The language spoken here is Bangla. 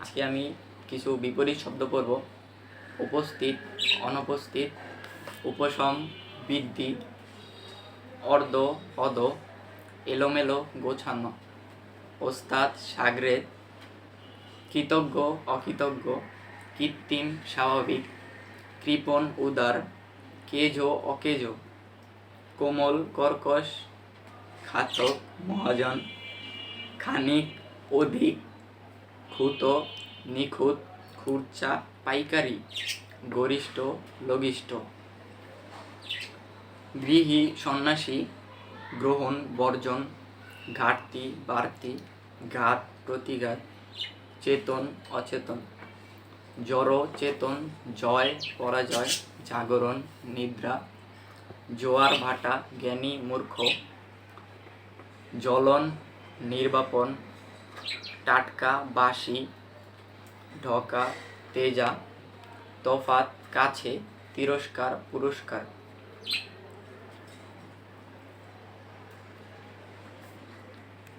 আজকে আমি কিছু বিপরীত শব্দ পড়ব। উপস্থিত, অনুপস্থিত, উপশম, বৃদ্ধি, অর্ধ অদ এলোমেলো, গোছানো, ওস্তাদ, সাগরেদ, কৃতজ্ঞ, অকৃতজ্ঞ, কৃত্রিম, স্বাভাবিক, কৃপণ, উদার, কেজো, অকেজো, কোমল, কর্কশ খাতক মহাজন, খানিক, অধিক খুত নিখুঁত, খুরচা পাইকারি, গরিষ্ঠ, লঘিষ্ঠ। গৃহী সন্ন্যাসী, গ্রহণ, বর্জন, ঘাটতি, বাড়তি, ঘাত, প্রতিঘাত, চেতন, অচেতন। জড়, চেতন, জয়, পরাজয়, জাগরণ, নিদ্রা, জোয়ার ভাটা, জ্ঞানী, মূর্খ, জ্বলন, নির্বাপন টাটকা বাসি ঢকা তেজা তফাত কাছে তিরস্কার পুরস্কার।